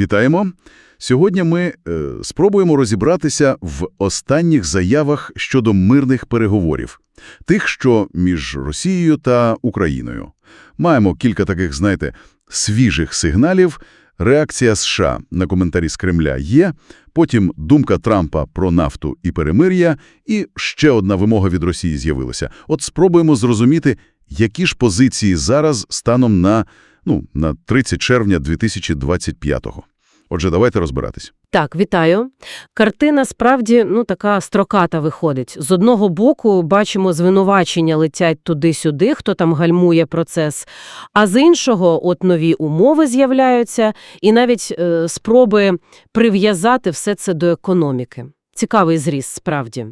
Вітаємо! Сьогодні ми е, спробуємо розібратися в останніх заявах щодо мирних переговорів. Тих, що між Росією та Україною. Маємо кілька таких, знаєте, свіжих сигналів. Реакція США на коментарі з Кремля є, потім думка Трампа про нафту і перемир'я, і ще одна вимога від Росії з'явилася. От спробуємо зрозуміти, які ж позиції зараз станом на, ну, на 30 червня 2025-го. Отже, давайте розбиратись. Так, вітаю. Картина справді ну така строката виходить. З одного боку бачимо звинувачення летять туди-сюди, хто там гальмує процес, а з іншого от нові умови з'являються і навіть е, спроби прив'язати все це до економіки. Цікавий зріз, справді.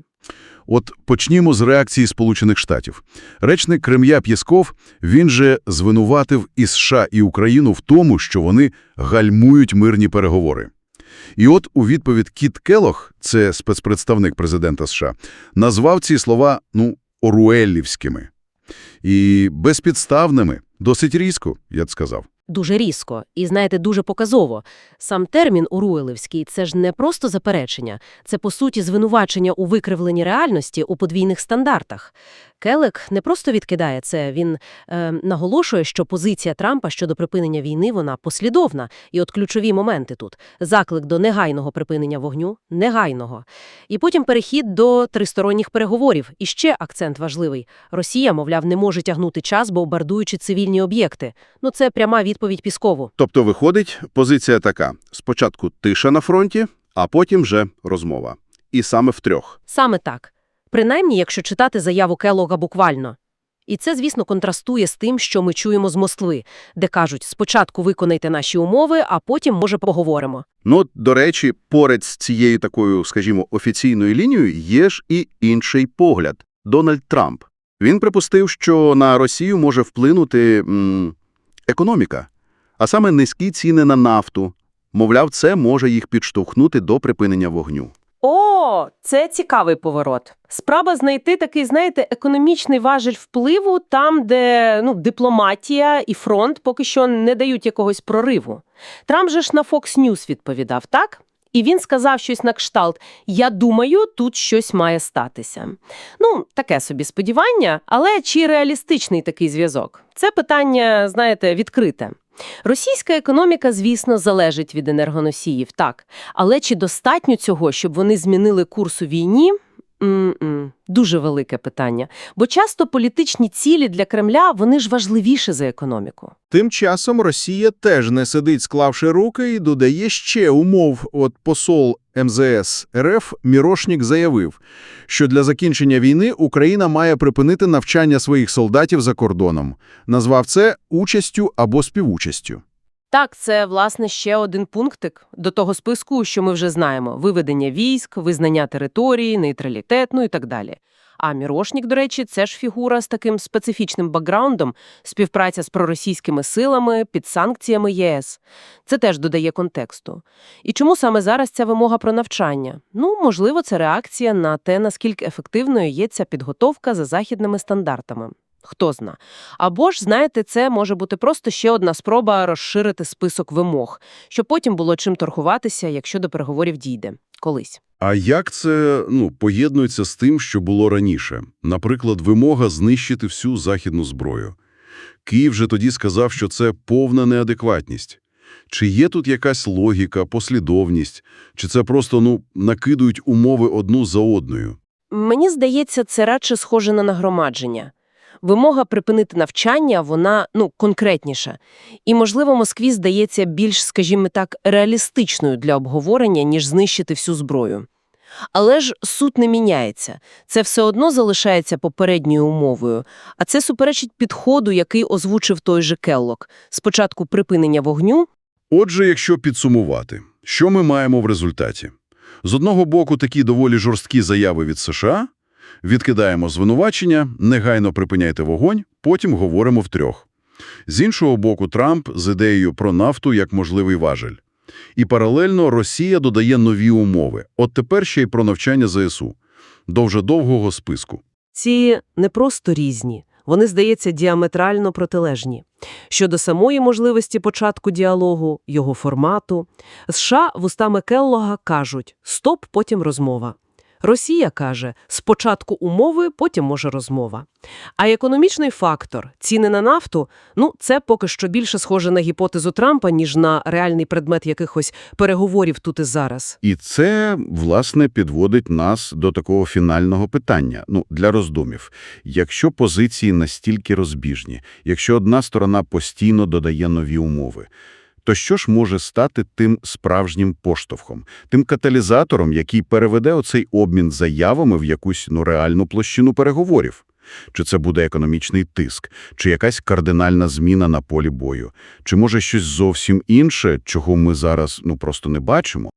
От почнімо з реакції Сполучених Штатів. Речник Кремля Пєсков, він же звинуватив і США, і Україну в тому, що вони гальмують мирні переговори. І от у відповідь Кіт Келох, це спецпредставник президента США, назвав ці слова, ну, оруеллівськими. І безпідставними, досить різко, я б сказав. Дуже різко і, знаєте, дуже показово. Сам термін «уруелевський» – це ж не просто заперечення, це, по суті, звинувачення у викривленні реальності у подвійних стандартах. Келек не просто відкидає це, він е, наголошує, що позиція Трампа щодо припинення війни, вона послідовна. І от ключові моменти тут – заклик до негайного припинення вогню, негайного. І потім перехід до тристоронніх переговорів. І ще акцент важливий. Росія, мовляв, не може тягнути час, бомбардуючи цивільні об'єкти. Ну, це пряма відповідь Піскову. Тобто виходить, позиція така. Спочатку тиша на фронті, а потім вже розмова. І саме втрьох. Саме так. Принаймні, якщо читати заяву Келога буквально. І це, звісно, контрастує з тим, що ми чуємо з Москви, де кажуть, спочатку виконайте наші умови, а потім, може, поговоримо. Ну, до речі, поряд з цією такою, скажімо, офіційною лінією є ж і інший погляд – Дональд Трамп. Він припустив, що на Росію може вплинути м, економіка, а саме низькі ціни на нафту. Мовляв, це може їх підштовхнути до припинення вогню. О, це цікавий поворот. Справа знайти такий, знаєте, економічний важель впливу там, де ну, дипломатія і фронт поки що не дають якогось прориву. Трамп же ж на Fox News відповідав, так? І він сказав щось на кшталт «Я думаю, тут щось має статися». Ну, таке собі сподівання, але чи реалістичний такий зв'язок? Це питання, знаєте, відкрите. Російська економіка, звісно, залежить від енергоносіїв, так. Але чи достатньо цього, щоб вони змінили курс у війні? М-м, дуже велике питання. Бо часто політичні цілі для Кремля, вони ж важливіші за економіку. Тим часом Росія теж не сидить, склавши руки, і додає ще умов. От посол МЗС РФ Мірошнік заявив, що для закінчення війни Україна має припинити навчання своїх солдатів за кордоном. Назвав це участю або співучастю. Так, це, власне, ще один пунктик до того списку, що ми вже знаємо. Виведення військ, визнання території, нейтралітет, ну і так далі. А Мірошнік, до речі, це ж фігура з таким специфічним бекграундом, співпраця з проросійськими силами, під санкціями ЄС. Це теж додає контексту. І чому саме зараз ця вимога про навчання? Ну, можливо, це реакція на те, наскільки ефективною є ця підготовка за західними стандартами. Хто зна. Або ж, знаєте, це може бути просто ще одна спроба розширити список вимог, щоб потім було чим торгуватися, якщо до переговорів дійде. Колись. А як це ну, поєднується з тим, що було раніше? Наприклад, вимога знищити всю західну зброю. Київ же тоді сказав, що це повна неадекватність. Чи є тут якась логіка, послідовність, чи це просто ну, накидують умови одну за одною? Мені здається, це радше схоже на нагромадження. Вимога припинити навчання, вона, ну, конкретніша. І, можливо, Москві здається більш, скажімо так, реалістичною для обговорення, ніж знищити всю зброю. Але ж суть не міняється. Це все одно залишається попередньою умовою. А це суперечить підходу, який озвучив той же Келлок. Спочатку припинення вогню, Отже, якщо підсумувати, що ми маємо в результаті? З одного боку, такі доволі жорсткі заяви від США, відкидаємо звинувачення, негайно припиняйте вогонь, потім говоримо втрьох. З іншого боку, Трамп з ідеєю про нафту як можливий важель. І паралельно Росія додає нові умови. От тепер ще й про навчання ЗСУ. До вже довгого списку. ці не просто різні, Вони, здається, діаметрально протилежні. Щодо самої можливості початку діалогу, його формату, США вустами Келлога кажуть «стоп, потім розмова». Росія каже «спочатку умови, потім може розмова». А економічний фактор – ціни на нафту – ну, це поки що більше схоже на гіпотезу Трампа, ніж на реальний предмет якихось переговорів тут і зараз. І це, власне, підводить нас до такого фінального питання, ну, для роздумів. Якщо позиції настільки розбіжні, якщо одна сторона постійно додає нові умови, то що ж може стати тим справжнім поштовхом, тим каталізатором, який переведе оцей обмін заявами в якусь ну, реальну площину переговорів? Чи це буде економічний тиск, чи якась кардинальна зміна на полі бою, чи може щось зовсім інше, чого ми зараз ну просто не бачимо?